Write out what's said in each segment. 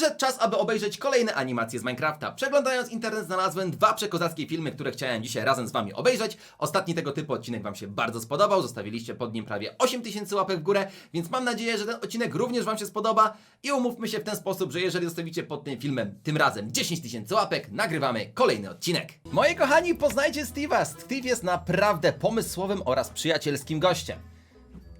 Przyszedł czas, aby obejrzeć kolejne animacje z Minecrafta. Przeglądając internet znalazłem dwa przekozackie filmy, które chciałem dzisiaj razem z wami obejrzeć. Ostatni tego typu odcinek wam się bardzo spodobał, zostawiliście pod nim prawie 8000 łapek w górę, więc mam nadzieję, że ten odcinek również wam się spodoba i umówmy się w ten sposób, że jeżeli zostawicie pod tym filmem tym razem 10 tysięcy łapek, nagrywamy kolejny odcinek. Moi kochani, poznajcie Steve'a. Steve jest naprawdę pomysłowym oraz przyjacielskim gościem.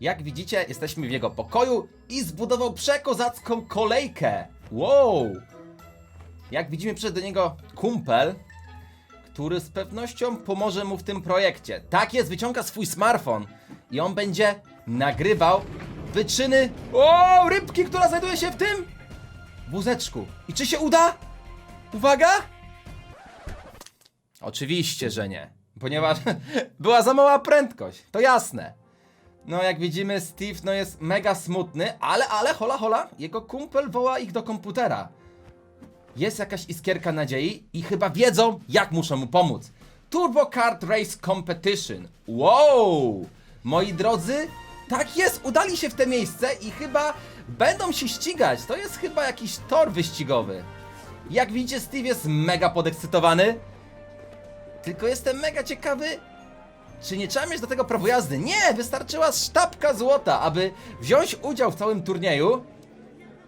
Jak widzicie, jesteśmy w jego pokoju i zbudował przekozacką kolejkę. Wow! Jak widzimy, przyszedł do niego kumpel, który z pewnością pomoże mu w tym projekcie. Tak jest, wyciąga swój smartfon i on będzie nagrywał wyczyny. O, rybki, która znajduje się w tym wózeczku. I czy się uda? Uwaga! Oczywiście, że nie, ponieważ była za mała prędkość, to jasne. No jak widzimy Steve no jest mega smutny, ale, ale, hola, hola, jego kumpel woła ich do komputera. Jest jakaś iskierka nadziei i chyba wiedzą jak muszą mu pomóc. Turbo Kart Race Competition. Wow! Moi drodzy, tak jest, udali się w te miejsce i chyba będą się ścigać. To jest chyba jakiś tor wyścigowy. Jak widzicie Steve jest mega podekscytowany. Tylko jestem mega ciekawy, czy nie trzeba mieć do tego prawo jazdy? Nie, wystarczyła sztabka złota, aby wziąć udział w całym turnieju.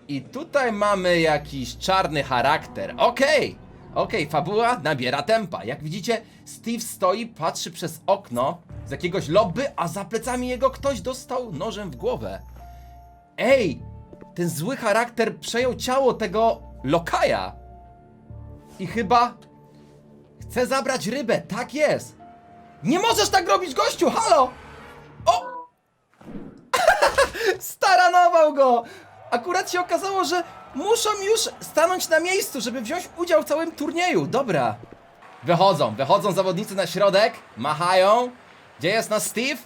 I tutaj mamy jakiś czarny charakter. Okej, okej, fabuła nabiera tempa. Jak widzicie, Steve stoi, patrzy przez okno z jakiegoś lobby, a za plecami jego ktoś dostał nożem w głowę. Ej, ten zły charakter przejął ciało tego lokaja. I chyba chce zabrać rybę, tak jest. Nie możesz tak robić, gościu! Halo! O! Staranował go! Akurat się okazało, że muszą już stanąć na miejscu, żeby wziąć udział w całym turnieju. Dobra. Wychodzą, wychodzą zawodnicy na środek, machają. Gdzie jest nasz Steve?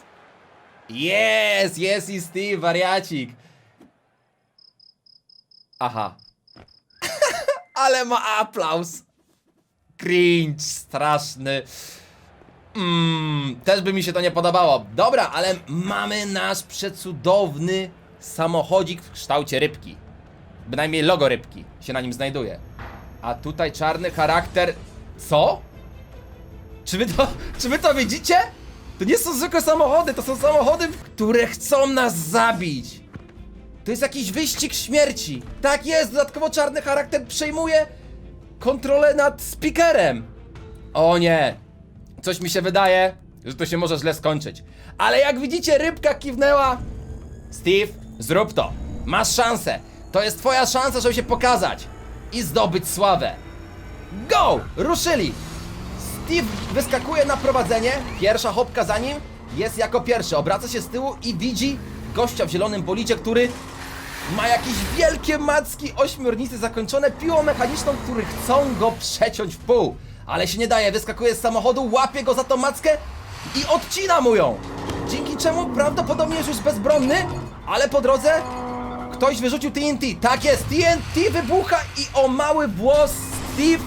Jest, jest i Steve, wariacik. Aha. Ale ma aplauz. Cringe, straszny. Mmm, też by mi się to nie podobało. Dobra, ale mamy nasz przecudowny samochodzik w kształcie rybki. Bynajmniej logo rybki się na nim znajduje. A tutaj czarny charakter. Co? Czy wy to, czy wy to widzicie? To nie są zwykłe samochody, to są samochody, które chcą nas zabić. To jest jakiś wyścig śmierci. Tak jest, dodatkowo czarny charakter przejmuje kontrolę nad speakerem. O nie, Coś mi się wydaje, że to się może źle skończyć. Ale jak widzicie, rybka kiwnęła. Steve, zrób to. Masz szansę. To jest twoja szansa, żeby się pokazać i zdobyć sławę. Go! Ruszyli! Steve wyskakuje na prowadzenie. Pierwsza hopka za nim jest jako pierwszy. Obraca się z tyłu i widzi gościa w zielonym bolicie, który ma jakieś wielkie macki ośmiornicy zakończone piłą mechaniczną, który chcą go przeciąć w pół. Ale się nie daje, wyskakuje z samochodu, łapie go za tą mackę i odcina mu ją. Dzięki czemu prawdopodobnie jest już bezbronny, ale po drodze ktoś wyrzucił TNT. Tak jest, TNT wybucha i o mały włos Steve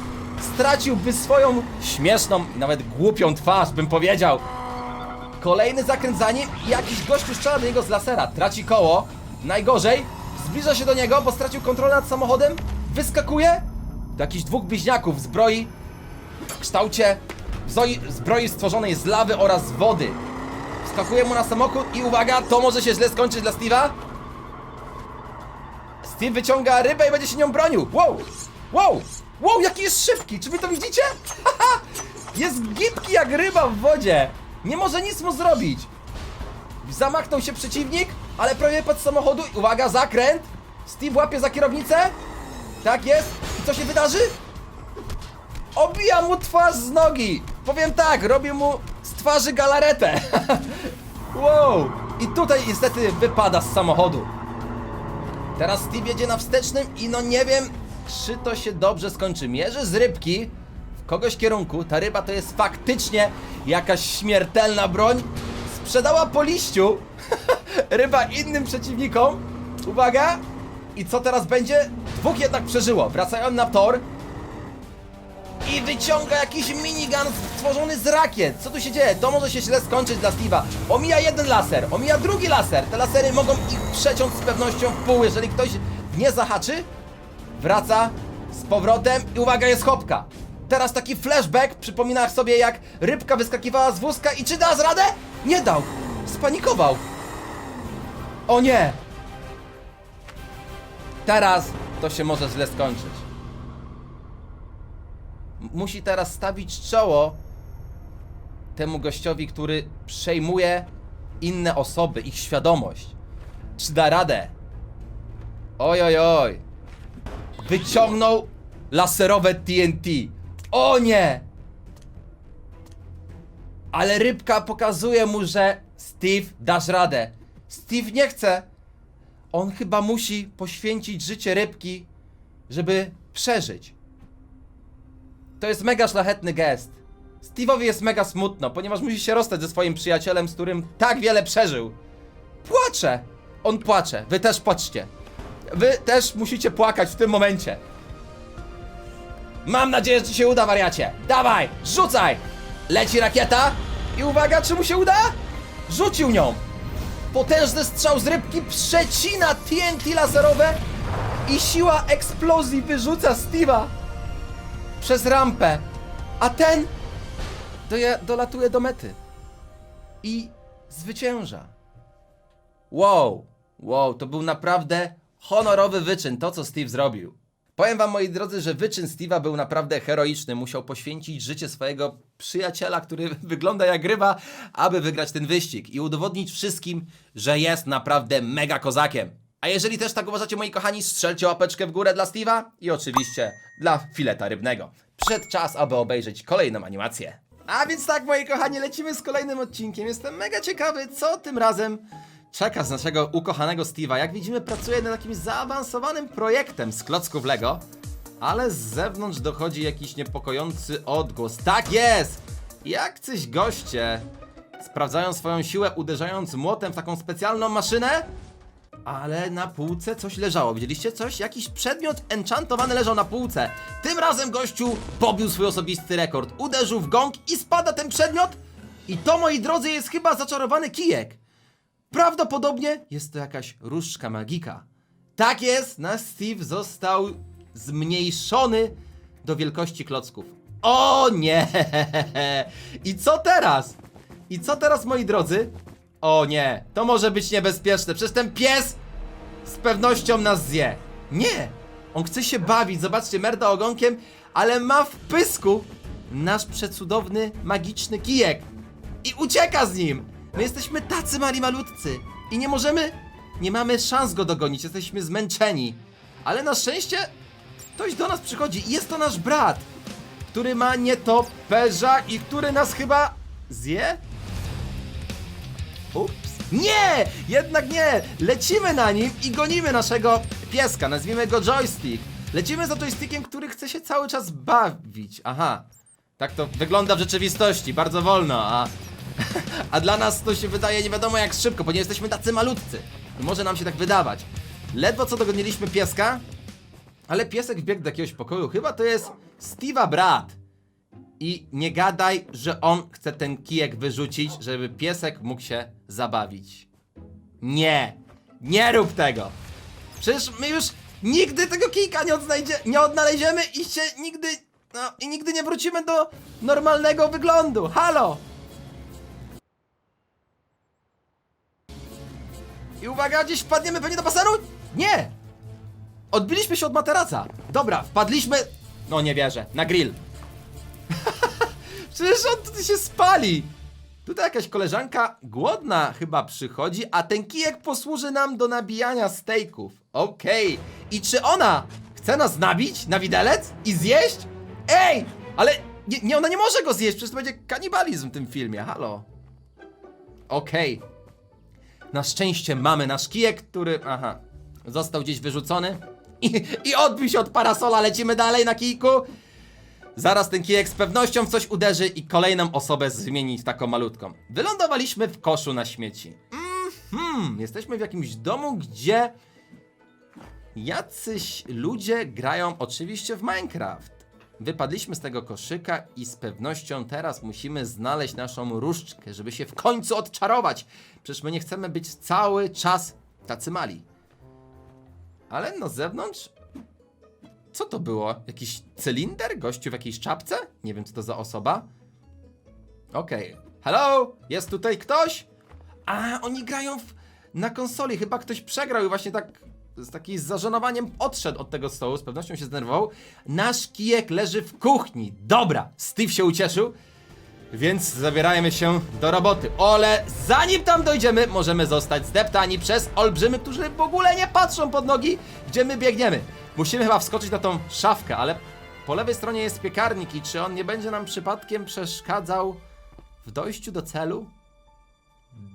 straciłby swoją śmieszną i nawet głupią twarz, bym powiedział. Kolejny zakręt za nim i jakiś gościu strzela do niego z lasera. Traci koło. Najgorzej. Zbliża się do niego, bo stracił kontrolę nad samochodem. Wyskakuje. Do jakichś dwóch bliźniaków zbroi w kształcie zbroi stworzonej z lawy oraz z wody. Wskakuje mu na samochód i uwaga, to może się źle skończyć dla Steve'a. Steve wyciąga rybę i będzie się nią bronił. Wow! Wow! Wow, jaki jest szybki! Czy wy to widzicie? Haha! Jest gibki jak ryba w wodzie! Nie może nic mu zrobić! Zamachnął się przeciwnik, ale prawie pod samochodu. Uwaga, zakręt! Steve łapie za kierownicę. Tak jest. I co się wydarzy? Obija mu twarz z nogi! Powiem tak, robię mu z twarzy galaretę! wow! I tutaj niestety wypada z samochodu. Teraz Steve jedzie na wstecznym i no nie wiem, czy to się dobrze skończy. Mierzy z rybki w kogoś kierunku. Ta ryba to jest faktycznie jakaś śmiertelna broń. Sprzedała po liściu ryba innym przeciwnikom. Uwaga! I co teraz będzie? Dwóch jednak przeżyło. Wracają na tor i wyciąga jakiś minigun stworzony z rakiet. Co tu się dzieje? To może się źle skończyć dla Steve'a. Omija jeden laser, omija drugi laser. Te lasery mogą ich przeciąć z pewnością w pół, jeżeli ktoś nie zahaczy. wraca z powrotem i uwaga, jest chopka. Teraz taki flashback, przypomina sobie jak rybka wyskakiwała z wózka i czy da z radę? Nie dał, spanikował. O nie! Teraz to się może źle skończyć. Musi teraz stawić czoło temu gościowi, który przejmuje inne osoby, ich świadomość. Czy da radę? Oj, oj, oj. Wyciągnął laserowe TNT. O nie! Ale rybka pokazuje mu, że Steve dasz radę. Steve nie chce. On chyba musi poświęcić życie rybki, żeby przeżyć. To jest mega szlachetny gest. Steve'owi jest mega smutno, ponieważ musi się rozstać ze swoim przyjacielem, z którym tak wiele przeżył. Płacze! On płacze. Wy też płaczcie. Wy też musicie płakać w tym momencie. Mam nadzieję, że ci się uda, wariacie. Dawaj, rzucaj! Leci rakieta i uwaga, czy mu się uda? Rzucił nią. Potężny strzał z rybki przecina TNT laserowe i siła eksplozji wyrzuca Steve'a przez rampę. A ten doja- dolatuje do mety i zwycięża. Wow, wow, to był naprawdę honorowy wyczyn, to co Steve zrobił. Powiem wam, moi drodzy, że wyczyn Steve'a był naprawdę heroiczny. Musiał poświęcić życie swojego przyjaciela, który wygląda jak ryba, aby wygrać ten wyścig i udowodnić wszystkim, że jest naprawdę mega kozakiem. A jeżeli też tak uważacie, moi kochani, strzelcie łapeczkę w górę dla Steve'a i oczywiście dla fileta rybnego. Przyszedł czas, aby obejrzeć kolejną animację. A więc tak, moi kochani, lecimy z kolejnym odcinkiem. Jestem mega ciekawy, co tym razem czeka z naszego ukochanego Steve'a. Jak widzimy, pracuje nad takim zaawansowanym projektem z klocków Lego, ale z zewnątrz dochodzi jakiś niepokojący odgłos. Tak jest! Jakcyś goście sprawdzają swoją siłę, uderzając młotem w taką specjalną maszynę, ale na półce coś leżało. Widzieliście coś? Jakiś przedmiot enchantowany leżał na półce. Tym razem gościu pobił swój osobisty rekord. Uderzył w gong i spada ten przedmiot. I to, moi drodzy, jest chyba zaczarowany kijek. Prawdopodobnie jest to jakaś różdżka magika. Tak jest, nasz Steve został zmniejszony do wielkości klocków. O nie! I co teraz? I co teraz, moi drodzy? O nie, to może być niebezpieczne. Przecież ten pies z pewnością nas zje. Nie! On chce się bawić, zobaczcie, merda ogonkiem, ale ma w pysku nasz przecudowny, magiczny kijek. I ucieka z nim! My jesteśmy tacy mali malutcy i nie możemy, nie mamy szans go dogonić, jesteśmy zmęczeni. Ale na szczęście ktoś do nas przychodzi i jest to nasz brat, który ma nietoperza i który nas chyba zje? Ups. Nie! Jednak nie! Lecimy na nim i gonimy naszego pieska, nazwijmy go joystick. Lecimy za joystickiem, który chce się cały czas bawić. Aha. Tak to wygląda w rzeczywistości, bardzo wolno, a... A dla nas to się wydaje nie wiadomo jak szybko, ponieważ jesteśmy tacy malutcy. Może nam się tak wydawać. Ledwo co dogoniliśmy pieska, ale piesek wbiegł do jakiegoś pokoju. Chyba to jest Steve'a brat. I nie gadaj, że on chce ten kijek wyrzucić, żeby piesek mógł się zabawić. Nie! Nie rób tego! Przecież my już nigdy tego kijka nie, nie odnaleziemy i się nigdy. No, i nigdy nie wrócimy do normalnego wyglądu. Halo! I uwaga, gdzieś wpadniemy pewnie do basenu? Nie! Odbiliśmy się od materaca. Dobra, wpadliśmy. No nie wierzę, na grill. Przecież on tutaj się spali. Tutaj jakaś koleżanka głodna chyba przychodzi, a ten kijek posłuży nam do nabijania stejków. Okej. I czy ona chce nas nabić na widelec i zjeść? Ej! Ale nie, nie, ona nie może go zjeść, przecież to będzie kanibalizm w tym filmie, halo. Okej. Na szczęście mamy nasz kijek, który, aha, został gdzieś wyrzucony. I, I odbił się od parasola, lecimy dalej na kijku. Zaraz ten kijek z pewnością w coś uderzy i kolejną osobę zmieni w taką malutką. Wylądowaliśmy w koszu na śmieci. Mhm, jesteśmy w jakimś domu, gdzie jacyś ludzie grają oczywiście w Minecraft. Wypadliśmy z tego koszyka i z pewnością teraz musimy znaleźć naszą różdżkę, żeby się w końcu odczarować. Przecież my nie chcemy być cały czas tacy mali. Ale na zewnątrz Co to było? Jakiś cylinder? Gościu w jakiejś czapce? Nie wiem, co to za osoba. Okej. Hello? Jest tutaj ktoś? A, oni grają w, na konsoli. Chyba ktoś przegrał i właśnie tak z takim zażenowaniem odszedł od tego stołu. Z pewnością się zdenerwował. Nasz kijek leży w kuchni. Dobra, Steve się ucieszył. Więc zabierajmy się do roboty. Ale zanim tam dojdziemy, możemy zostać zdeptani przez olbrzymy, którzy w ogóle nie patrzą pod nogi, gdzie my biegniemy. Musimy chyba wskoczyć na tą szafkę, ale po lewej stronie jest piekarnik i czy on nie będzie nam przypadkiem przeszkadzał w dojściu do celu?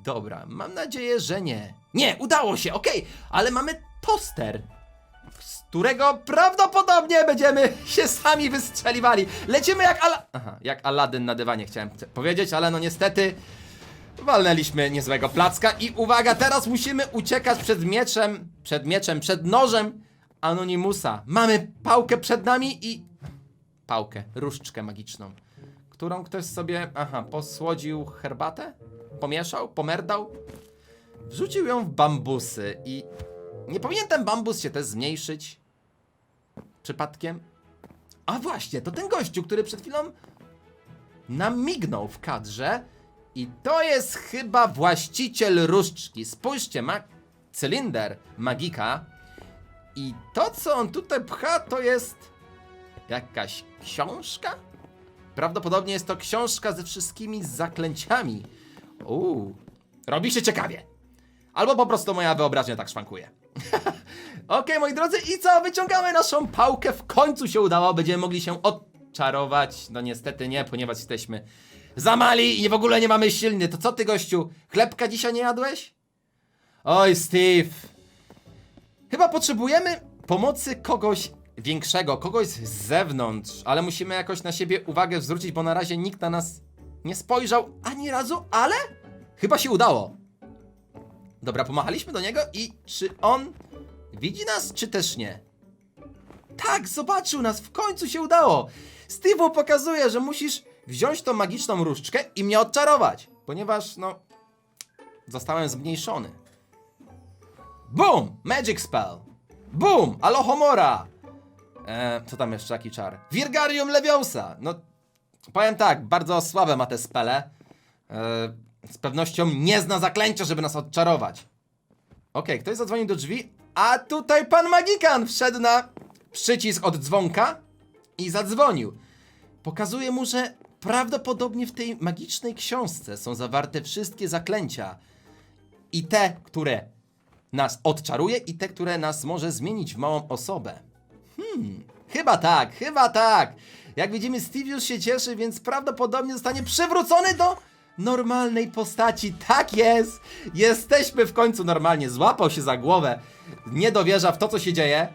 Dobra, mam nadzieję, że nie. Nie, udało się, okej, ale mamy toster, z którego prawdopodobnie będziemy się sami wystrzeliwali. Lecimy jak Ala... Aha, jak Aladdin na dywanie chciałem powiedzieć, ale no niestety walnęliśmy niezłego placka i uwaga, teraz musimy uciekać przed mieczem, przed mieczem, przed nożem Anonimusa. Mamy pałkę przed nami i... Pałkę, różdżkę magiczną, którą ktoś sobie, aha, posłodził herbatę? Pomieszał? Pomerdał? Wrzucił ją w bambusy i... Nie powinien ten bambus się też zmniejszyć? Przypadkiem? A właśnie, to ten gościu, który przed chwilą nam mignął w kadrze i to jest chyba właściciel różdżki. Spójrzcie, ma cylinder magika i to, co on tutaj pcha, to jest jakaś książka? Prawdopodobnie jest to książka ze wszystkimi zaklęciami. Uuu, robi się ciekawie. Albo po prostu moja wyobraźnia tak szwankuje. Okej, moi drodzy, i co? Wyciągamy naszą pałkę. W końcu się udało. Będziemy mogli się odczarować. No niestety nie, ponieważ jesteśmy za mali i w ogóle nie mamy silny. To co ty, gościu? Chlebka dzisiaj nie jadłeś? Oj, Steve. Chyba potrzebujemy pomocy kogoś większego, kogoś z zewnątrz, ale musimy jakoś na siebie uwagę zwrócić, bo na razie nikt na nas nie spojrzał ani razu, ale chyba się udało. Dobra, pomachaliśmy do niego i czy on widzi nas, czy też nie? Tak, zobaczył nas, w końcu się udało. Steve'u pokazuje, że musisz wziąć tą magiczną różdżkę i mnie odczarować, ponieważ, no, zostałem zmniejszony. Boom! Magic spell! Boom! Alohomora! Eee, co tam jeszcze, jaki czar? Virgarium Leviosa! No, powiem tak, bardzo słabe ma te spele. Eee, z pewnością nie zna zaklęcia, żeby nas odczarować. Okej, ktoś zadzwonił do drzwi, a tutaj pan Magikan wszedł na przycisk od dzwonka i zadzwonił. Pokazuje mu, że prawdopodobnie w tej magicznej książce są zawarte wszystkie zaklęcia. I te, które nas odczaruje, i te, które nas może zmienić w małą osobę. Hmm, chyba tak, chyba tak. Jak widzimy, Steve już się cieszy, więc prawdopodobnie zostanie przywrócony do normalnej postaci. Tak jest! Jesteśmy w końcu normalnie. Złapał się za głowę, nie dowierza w to, co się dzieje.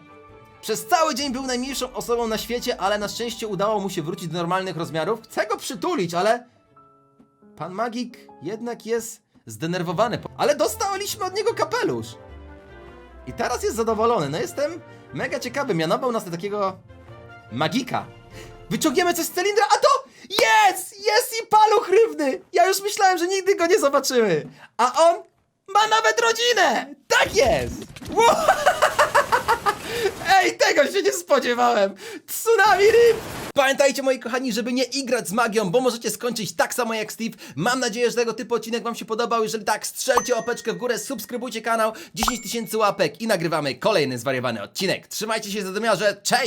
Przez cały dzień był najmniejszą osobą na świecie, ale na szczęście udało mu się wrócić do normalnych rozmiarów. Chcę go przytulić, ale pan magik jednak jest zdenerwowany. Ale dostaliśmy od niego kapelusz. I teraz jest zadowolony. No jestem mega ciekawy. Mianował nas na takiego magika. Wyciągniemy coś z cylindra, a to jest! Jest już myślałem, że nigdy go nie zobaczymy. A on ma nawet rodzinę! Tak jest! Wow! Ej, tego się nie spodziewałem! Tsunami ryb! Pamiętajcie, moi kochani, żeby nie igrać z magią, bo możecie skończyć tak samo jak Steve. Mam nadzieję, że tego typu odcinek Wam się podobał. Jeżeli tak, strzelcie łapeczkę w górę, subskrybujcie kanał, 10 tysięcy łapek i nagrywamy kolejny zwariowany odcinek. Trzymajcie się za cześć!